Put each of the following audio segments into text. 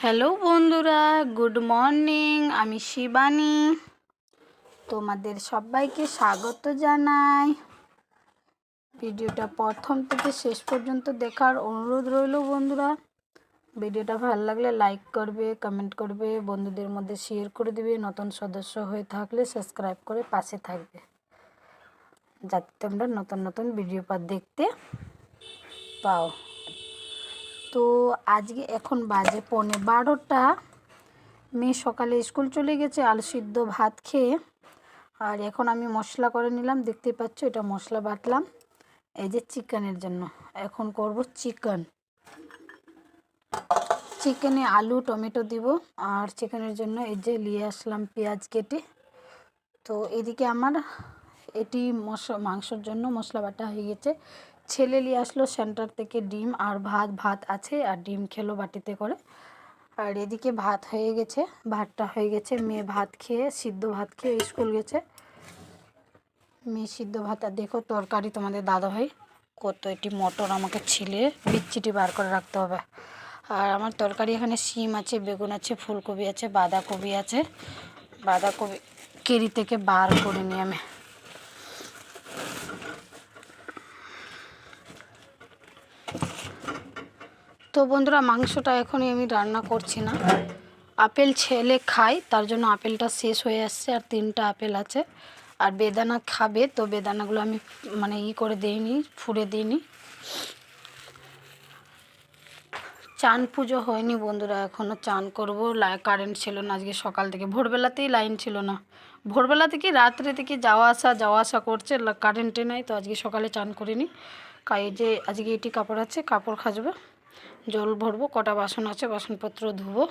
Hello বন্ধুরা, good morning, আমি শিবানী। তোমাদের সবাইকে স্বাগত জানাই। ভিডিওটা প্রথম থেকে শেষ পর্যন্ত দেখার অনুরোধ রইল বন্ধুরা। ভিডিওটা ভালো লাগলে লাইক করবে, কমেন্ট করবে, বন্ধুদের মধ্যে শেয়ার করে দেবে, নতুন সদস্য হয়ে থাকলে সাবস্ক্রাইব করে পাশে থাকবে। যাতে তোমরা নতুন নতুন ভিডিও পা দেখতে পাও। তো আজকে এখন বাজে পৌনে বারোটা। মেয়ে সকালে স্কুল চলে গেছে, আলু সিদ্ধ ভাত খেয়ে। আর এখন আমি মশলা করে নিলাম দেখতে পাচ্ছ এটা মশলা বাটলাম। এই যে চিকেনের জন্য, এখন করব চিকেন। চিকেনে আলু, টমেটো দিব, আর চিকেনের জন্য এই যে নিয়ে আসলাম পেঁয়াজ কেটে। তো এদিকে আমার এটি মশলা মাংসর জন্য মশলা বাটা হয়ে গেছে। ছেলে নিয়ে আসলো সেন্টার থেকে ডিম আর ভাত ভাত আছে আর ডিম খেলো বাটিতে করে। আর এদিকে ভাত হয়ে গেছে, ভাতটা হয়ে গেছে, মেয়ে ভাত খেয়ে, সিদ্ধ ভাত খেয়ে স্কুল গেছে। মেয়ে সিদ্ধ ভাত, আর দেখো তরকারি তোমাদের দাদাভাই, কত এটি মটর আমাকে ছিলে, বিচ্ছিটি বার করে রাখতে হবে। আর আমার তরকারি এখানে শিম আছে, বেগুন আছে, ফুলকপি আছে, বাঁধাকপি আছে। বাঁধাকপি কেরি থেকে বার করে নিয়ে আমি। তো বন্ধুরা, মাংসটা এখনই আমি রান্না করছি না। আপেল ছেলে খাই তার জন্য আপেলটা শেষ হয়ে আসছে, আর তিনটা আপেল আছে। আর বেদানা খাবে, তো বেদানাগুলো আমি মানে ই করে দিইনি, ফুড়ে দিইনি। চান পুজো হয়নি বন্ধুরা এখনও চান করব। কারেন্ট ছিল না আজকে সকাল থেকে। ভোরবেলাতেই লাইন ছিল না। ভোরবেলা থেকে রাত্রে থেকে যাওয়া আসা যাওয়া আসা করছে কারেন্টে নাই, তো আজকে সকালে চান করিনি। কাই যে, আজকে এটি কাপড় আছে, কাপড় খাজবে। জল ভরবো, কটা বাসন আছে, বাসনপত্র ধুবো।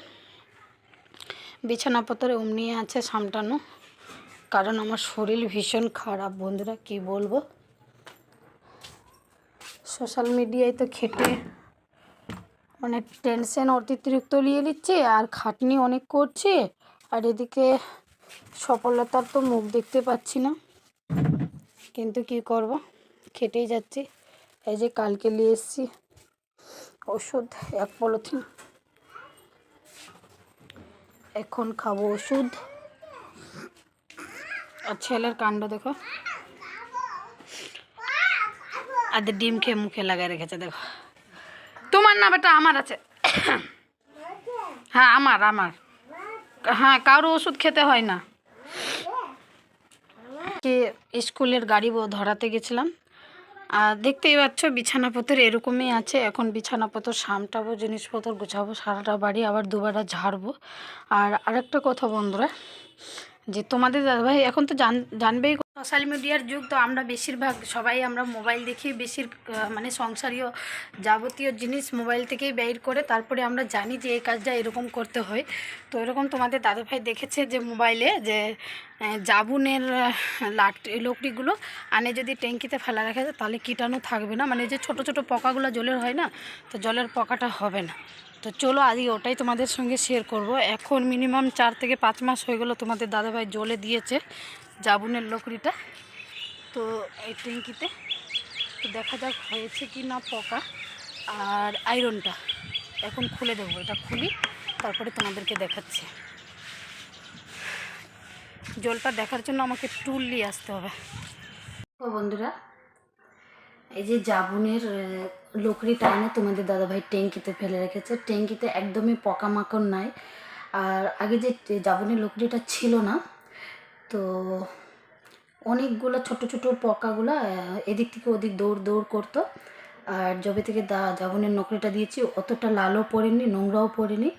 বিছানাপত্রে অমনি আছে সামটানো, কারণ আমার শরীর ভীষণ খারাপ। বন্ধুরা, কি বলব? সোশ্যাল মিডিয়ায় তো খেটে মানে টেনশন অতিরিক্ত নিয়ে নিচ্ছে, আর খাটনি অনেক করছে, আর এদিকে সফলতার তো মুখ দেখতে পাচ্ছি না। কিন্তু কি করব? খেটেই যাচ্ছি। এই যে কালকে নিয়ে এসেছি। ওষুধ, এক পলিথিন। এখন খাব ওষুধ। আর ছেলের কাণ্ড দেখো। আর ডিম খেয়ে মুখে লাগাই রেখেছে, দেখো। তোমার না বেটা আমার আছে। হ্যাঁ আমার আমার। হ্যাঁ কারও ওষুধ খেতে হয় না। স্কুলের গাড়ি ধরাতে গেছিলাম। আর দেখতেই পাচ্ছ বিছানাপত্র এরকমই আছে। এখন বিছানাপত্র সামটাবো, জিনিসপত্র গুছাবো, সারাটা বাড়ি আবার দুবার ঝাড়বো। আর আরেকটা কথা বন্ধুরা, যে তোমাদের দাদাভাই এখন তো জান, জানবেই সোশ্যাল মিডিয়ার যুগ, তো আমরা বেশিরভাগ সবাই আমরা মোবাইল দেখি বেশির মানে সংসারীয় যাবতীয় জিনিস মোবাইল থেকেই বের করে তারপরে আমরা জানি যে এই কাজটা এরকম করতে হয়। তো এরকম তোমাদের দাদাভাই দেখেছে যে মোবাইলে যে জাবুনের লাট লকড়িগুলো আনে যদি ট্যাঙ্কিতে ফেলা রাখা যায় তাহলে কীটাণু থাকবে না। মানে যে ছোট ছোট পোকাগুলো জলের হয় না, তো জলের পোকাটা হবে না। তো চলো আজকে ওটাই তোমাদের সঙ্গে শেয়ার করব। এখন মিনিমাম চার থেকে পাঁচ মাস হয়ে গেলো তোমাদের দাদাভাই জলে দিয়েছে। জাবুনের লকড়িটা। তো এই ট্যাঙ্কিতে। তো দেখা যাক হয়েছে কি না পোকা। আর আয়রনটা। এখন খুলে দেবো, এটা খুলি, তারপরে তোমাদেরকে দেখাচ্ছি। জলটা দেখার জন্য আমাকে টুল নিয়ে আসতে হবে। ও বন্ধুরা, এই যে জাবুনের লকড়ি টাইনে তোমাদের দাদাভাই ট্যাঙ্কিতে ফেলে রেখেছে। ট্যাঙ্কিতে একদমই পোকামাকড় নাই। আর আগে যে জাবুনের লকড়িটা ছিল না তো অনেকগুলো ছোট ছোট পকাগুলো এদিক থেকে ওদিক দৌড় দৌড় করতো। আর জবে থেকে দা জাবনের নকরিটা দিয়েছি, অতটা লালও পড়েনি, নোংরাও পড়েনি,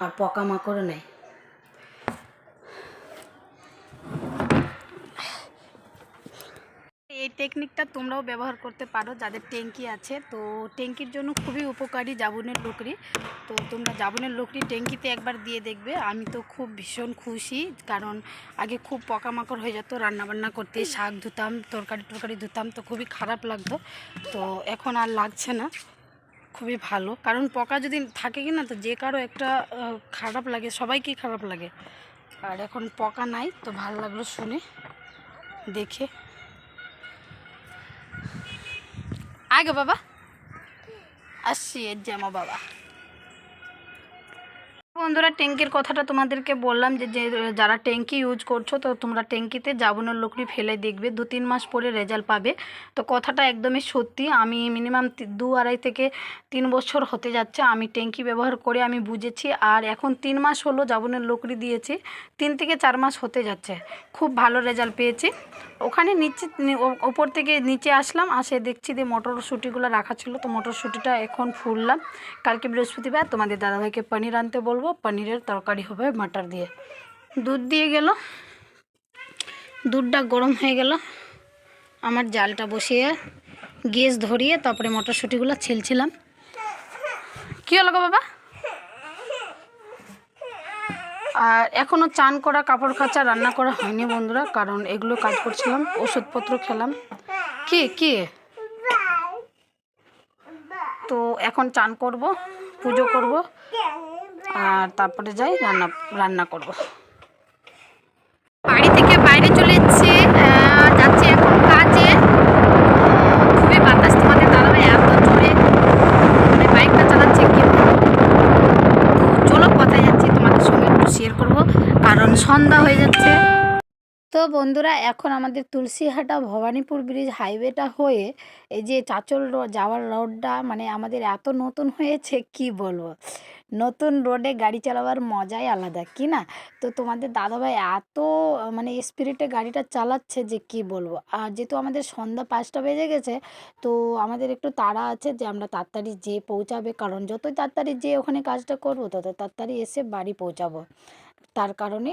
আর পকা পোকামাকড়ও নেই। এই টেকনিকটা তোমরাও ব্যবহার করতে পারো, যাদের ট্যাঙ্কি আছে। তো ট্যাঙ্কির জন্য খুবই উপকারী জাবুনের লকড়ি। তো তোমরা জাবুনের লকড়ি ট্যাঙ্কিতে একবার দিয়ে দেখবে। আমি তো খুব ভীষণ খুশি, কারণ আগে খুব পোকামাকড় হয়ে যেত, রান্নাবান্না করতে। শাক ধুতাম, তরকারি টরকারি ধুতাম, তো খুবই খারাপ লাগতো। তো এখন আর লাগছে না, খুবই ভালো। কারণ পোকা যদি থাকে কি না, তো যে কারও একটা খারাপ লাগে, সবাইকেই খারাপ লাগে। আর এখন পোকা নাই, তো ভালো লাগল শুনে, দেখে। আগে বাবা আসছি এর জামা বাবা বন্ধুরা, ট্যাঙ্কির কথাটা তোমাদেরকে বললাম যে যারা ট্যাঙ্কি ইউজ করছ, তো তোমরা ট্যাঙ্কিতে জাবনের লকড়ি ফেলে দেখবে, দু তিন মাস পরে রেজাল্ট পাবে। তো কথাটা একদমই সত্যি, আমি মিনিমাম দু আড়াই থেকে তিন বছর হতে যাচ্ছে, আমি ট্যাঙ্কি ব্যবহার করে আমি বুঝেছি। আর এখন তিন মাস হলো জাবনের লকড়ি দিয়েছি, তিন থেকে চার মাস হতে যাচ্ছে, খুব ভালো রেজাল্ট পেয়েছি। ওখানে নিচে ওপর থেকে নিচে আসলাম, আসে দেখছি যে মটরশুঁটিগুলো রাখা ছিল, তো মটরশুঁটিটা এখন ফুললাম। কালকে বৃহস্পতিবার তোমাদের দাদাভাইকে পনির আনতে বলব পনিরের তরকারি হবে মাটার দিয়ে। দুধ দিয়ে গেল। দুধটা গরম হয়ে গেল। আমার জালটা বসিয়ে গ্যাস ধরিয়ে তারপরে মটরশুঁটিগুলো ছিলছিলাম। কী হলো বাবা? আর এখনও চান করা, কাপড় কাচা, রান্না করা হয়নি বন্ধুরা, কারণ এগুলো কাজ করছিলাম, ওষুধপত্র খেলাম। কি কি? তো এখন চান করব, পুজো করব। আর তারপরে যাই রান্না রান্না করব। বাড়ি থেকে বাইরে চলে এসেছি যাচ্ছি এখন কাজে। খুবই বাতাস তোমাদের দাদাভাই এত জোরে। মানে বাইকটা চালাচ্ছে কি তো চলো কোথায় যাচ্ছি তোমাদের সঙ্গে একটু শেয়ার করব কারণ সন্ধ্যা হয়ে যাচ্ছে। তো বন্ধুরা এখন আমাদের তুলসীহাটা ভবানীপুর ব্রিজ হাইওয়েটা হয়ে এই যে চাচল রোড যাওয়ার রোডটা মানে আমাদের এত নতুন হয়েছে কি বলব? নতুন রোডে গাড়ি চালাবার মজাই আলাদা, কি না? তো তোমাদের দাদাভাই এত মানে স্পিরিটে গাড়িটা চালাচ্ছে যে কি বলব? আর যেহেতু আমাদের সন্ধ্যা পাঁচটা বেজে গেছে, তো আমাদের একটু তাড়া আছে যে আমরা তাড়াতাড়ি যেয়ে পৌঁছাবে। কারণ যতই তাড়াতাড়ি যেয়ে ওখানে কাজটা করব, তত তাড়াতাড়ি এসে বাড়ি পৌঁছাবো। তার কারণে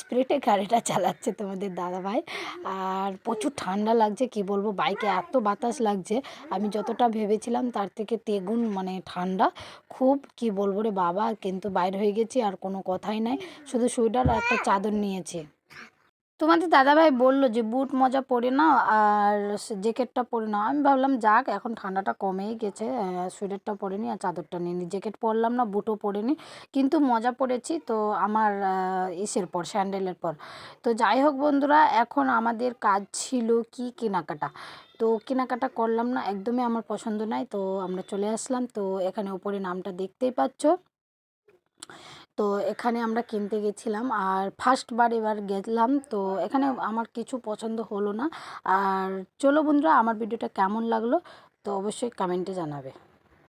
স্পিরিটে গাড়িটা চালাচ্ছে তোমাদের দাদাভাই। আর প্রচুর ঠান্ডা লাগছে, কি বলব, বাইকে এত বাতাস লাগছে। আমি যতটা ভেবেছিলাম তার থেকে তেগুন মানে ঠান্ডা। খুব, কি বলব রে বাবা, কিন্তু বাইর হয়ে গেছি, আর কোনো কথাই নাই। শুধু সোয়েটার আর একটা চাদর নিয়েছি। তোমাদের দাদাভাই বলল যে, বুট মজা পরে নাও আর জ্যাকেটটা পরে নাও। আমি ভাবলাম, যাক, এখন ঠান্ডাটা কমেই গেছে সোয়েটারটা পরে নি আর চাদরটা নিয়ে নি। জ্যাকেট পরলাম না, বুটও পরে নি, কিন্তু মজা পড়েছি তো আমার ইসের পর, স্যান্ডেলের পর। তো যাই হোক বন্ধুরা, এখন আমাদের কাজ ছিল কি কেনাকাটা। তো কেনাকাটা করলাম না, একদমই আমার পছন্দ নাই, তো আমরা চলে আসলাম। তো এখানে উপরে নামটা দেখতেই পাচ্ছ। তো এখানে আমরা কিনতে গেছিলাম আর ফার্স্টবার এবার গেলাম। তো এখানে আমার কিছু পছন্দ হলো না। আর চলো বন্ধুরা, আমার ভিডিওটা কেমন লাগল? তো অবশ্যই কমেন্টে জানাবে।